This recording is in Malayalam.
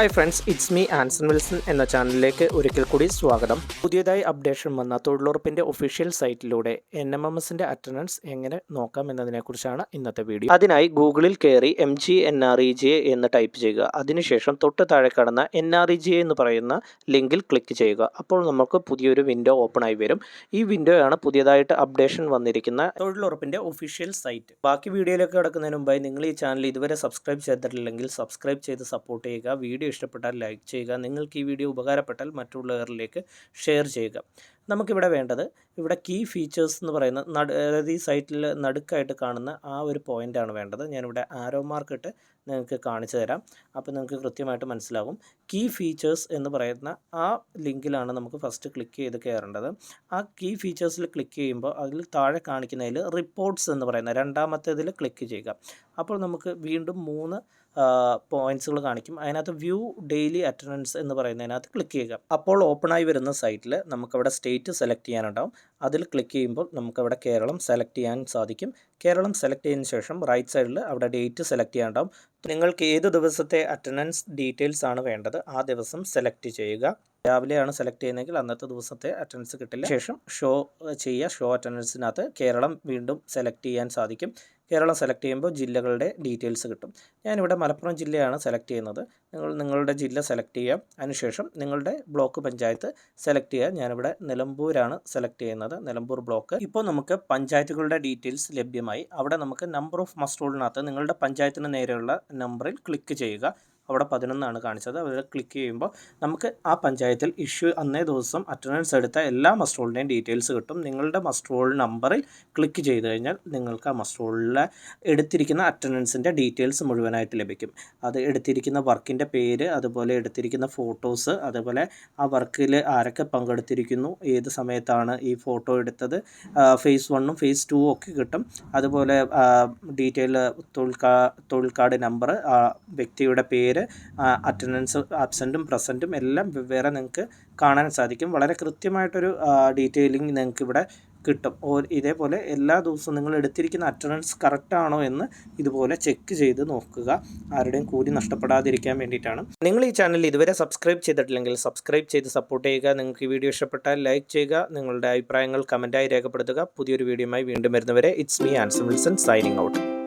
Hi friends it's me Anson Wilson എന്ന ചാനലിലേക്ക് ഒരിക്കൽ കൂടി സ്വാഗതം. പുതിയതായി അപ്ഡേഷൻ വന്ന തൊഴിലുറപ്പിന്റെ ഒഫീഷ്യൽ സൈറ്റിലൂടെ എൻ എം എം എസിന്റെ അറ്റൻഡൻസ് എങ്ങനെ നോക്കാം എന്നതിനെക്കുറിച്ചാണ് ഇന്നത്തെ വീഡിയോ അതിനായി ഗൂഗിളിൽ കയറി M G N R E J എന്ന് ടൈപ്പ് ചെയ്യുക. അതിനുശേഷം തൊട്ട് താഴെ കടന്ന എൻ ആർ ഇ ജെ എന്ന് പറയുന്ന ലിങ്കിൽ ക്ലിക്ക് ചെയ്യുക. അപ്പോൾ നമുക്ക് പുതിയൊരു വിൻഡോ ഓപ്പൺ ആയി വരും. ഈ വിൻഡോയാണ് പുതിയതായിട്ട് അപ്ഡേഷൻ വന്നിരിക്കുന്ന തൊഴിലുറപ്പിന്റെ ഒഫീഷ്യൽ സൈറ്റ് ബാക്കി വീഡിയോയിലേക്ക് കിടക്കുന്നതിന് മുമ്പായി നിങ്ങൾ ഈ ചാനൽ ഇതുവരെ സബ്സ്ക്രൈബ് ചെയ്തിട്ടില്ലെങ്കിൽ സബ്സ്ക്രൈബ് ചെയ്ത് സപ്പോർട്ട് ചെയ്യുക. വീഡിയോ ഇഷ്ടപ്പെട്ടാൽ ലൈക്ക് ചെയ്യുക നിങ്ങൾക്ക് ഈ വീഡിയോ ഉപകാരപ്പെട്ടാൽ മറ്റുള്ളവരിലേക്ക് ഷെയർ ചെയ്യുക. നമുക്കിവിടെ വേണ്ടത് ഇവിടെ കീ ഫീച്ചേഴ്സ് എന്ന് പറയുന്ന നടു അതായത് ഈ സൈറ്റിൽ നടുക്കായിട്ട് കാണുന്ന ആ ഒരു പോയിന്റാണ് വേണ്ടത്. ഞാനിവിടെ ആരോ മാർക്ക് ഇട്ട് നിങ്ങൾക്ക് കാണിച്ചു തരാം. അപ്പോൾ നിങ്ങൾക്ക് കൃത്യമായിട്ട് മനസ്സിലാകും കീ ഫീച്ചേഴ്സ് എന്ന് പറയുന്ന ആ ലിങ്കിലാണ് നമുക്ക് ഫസ്റ്റ് ക്ലിക്ക് ചെയ്ത് കയറേണ്ടത്. ആ കീ ഫീച്ചേഴ്സിൽ ക്ലിക്ക് ചെയ്യുമ്പോൾ അതിൽ താഴെ കാണിക്കുന്നതിൽ റിപ്പോർട്ട്സ് എന്ന് പറയുന്ന രണ്ടാമത്തേതിൽ ക്ലിക്ക് ചെയ്യുക. അപ്പോൾ നമുക്ക് വീണ്ടും മൂന്ന് പോയിന്റ്സുകൾ കാണിക്കും. അതിനകത്ത് വ്യൂ ഡെയിലി അറ്റൻഡൻസ് എന്ന് പറയുന്നതിനകത്ത് ക്ലിക്ക് ചെയ്യുക. അപ്പോൾ ഓപ്പണായി വരുന്ന സൈറ്റിൽ നമുക്കവിടെ സ്റ്റേറ്റ് സെലക്ട് ചെയ്യാനുണ്ടാവും. അതിൽ ക്ലിക്ക് ചെയ്യുമ്പോൾ നമുക്കവിടെ കേരളം സെലക്ട് ചെയ്യാൻ സാധിക്കും. കേരളം സെലക്ട് ചെയ്തതിന് ശേഷം റൈറ്റ് സൈഡിൽ അവിടെ ഡേറ്റ് സെലക്ട് ചെയ്യാനുണ്ടാവും. നിങ്ങൾക്ക് ഏത് ദിവസത്തെ അറ്റൻഡൻസ് ഡീറ്റെയിൽസ് ആണ് വേണ്ടത്? ആ ദിവസം സെലക്ട് ചെയ്യുക. രാവിലെയാണ് സെലക്ട് ചെയ്യുന്നതെങ്കിൽ അന്നത്തെ ദിവസത്തെ അറ്റൻഡൻസ് കിട്ടില്ല. ശേഷം ഷോ ചെയ്യുക. ഷോ അറ്റൻഡൻസിനകത്ത് കേരളം വീണ്ടും സെലക്ട് ചെയ്യാൻ സാധിക്കും. കേരളം സെലക്ട് ചെയ്യുമ്പോൾ ജില്ലകളുടെ ഡീറ്റെയിൽസ് കിട്ടും. ഞാനിവിടെ മലപ്പുറം ജില്ലയാണ് സെലക്ട് ചെയ്യുന്നത്. നിങ്ങൾ നിങ്ങളുടെ ജില്ല സെലക്ട് ചെയ്യാം അതിനുശേഷം നിങ്ങളുടെ ബ്ലോക്ക് പഞ്ചായത്ത് സെലക്ട് ചെയ്യുക. ഞാനിവിടെ നിലമ്പൂരാണ് സെലക്ട് ചെയ്യുന്നത്. നിലമ്പൂർ ബ്ലോക്ക് ഇപ്പോൾ നമുക്ക് പഞ്ചായത്തുകളുടെ ഡീറ്റെയിൽസ് ലഭ്യമായി. അവിടെ നമുക്ക് നമ്പർ ഓഫ് മസ്റ്റ് മസ്റ്റോളിനകത്ത് നിങ്ങളുടെ പഞ്ചായത്തിന് നേരെയുള്ള നമ്പറിൽ ക്ലിക്ക് ചെയ്യുക. അവിടെ പതിനൊന്നാണ് കാണിച്ചത്. അവിടെ ക്ലിക്ക് ചെയ്യുമ്പോൾ നമുക്ക് ആ പഞ്ചായത്തിൽ ഇഷ്യൂ അന്നേ ദിവസം അറ്റൻഡൻസ് എടുത്ത എല്ലാ മസ്ട്രോളിന്റെയും ഡീറ്റെയിൽസ് കിട്ടും. നിങ്ങളുടെ മസ്ട്രോൾ നമ്പറിൽ ക്ലിക്ക് ചെയ്ത് കഴിഞ്ഞാൽ നിങ്ങൾക്ക് ആ മസ്ട്രോളിലെ എടുത്തിരിക്കുന്ന അറ്റൻഡൻസിന്റെ ഡീറ്റെയിൽസ് മുഴുവനായിട്ട് ലഭിക്കും. അത് എടുത്തിരിക്കുന്ന വർക്കിന്റെ പേര് അതുപോലെ എടുത്തിരിക്കുന്ന ഫോട്ടോസ് അതുപോലെ ആ വർക്കിൽ ആരൊക്കെ പങ്കെടുത്തിരിക്കുന്നു ഏത് സമയത്താണ് ഈ ഫോട്ടോ എടുത്തത് ഫേസ് വണ്ണും ഫേസ് ടു ഒക്കെ കിട്ടും. അതുപോലെ ഡീറ്റെയിൽ തൊഴിൽ കാർഡ് നമ്പർ ആ വ്യക്തിയുടെ പേര് അറ്റൻഡൻസ് ആബ്സെന്റും പ്രസന്റും എല്ലാം വെവ്വേറെ നിങ്ങൾക്ക് കാണാൻ സാധിക്കും. വളരെ കൃത്യമായിട്ടൊരു ഡീറ്റെയിലിംഗ് നിങ്ങൾക്ക് ഇവിടെ കിട്ടും. ഓ ഇതേപോലെ എല്ലാ ദിവസവും നിങ്ങൾ എടുത്തിരിക്കുന്ന അറ്റൻഡൻസ് കറക്റ്റാണോ എന്ന് ഇതുപോലെ ചെക്ക് ചെയ്ത് നോക്കുക. ആരുടെയും കൂലി നഷ്ടപ്പെടാതിരിക്കാൻ വേണ്ടിയിട്ടാണ്. നിങ്ങൾ ഈ ചാനൽ ഇതുവരെ സബ്സ്ക്രൈബ് ചെയ്തിട്ടില്ലെങ്കിൽ സബ്സ്ക്രൈബ് ചെയ്ത് സപ്പോർട്ട് ചെയ്യുക. നിങ്ങൾക്ക് ഈ വീഡിയോ ഇഷ്ടപ്പെട്ടാൽ ലൈക്ക് ചെയ്യുക. നിങ്ങളുടെ അഭിപ്രായങ്ങൾ കമന്റായി രേഖപ്പെടുത്തുക. പുതിയൊരു വീഡിയോയുമായി വീണ്ടും വരുന്നവരെ it's me Anson Wilson signing out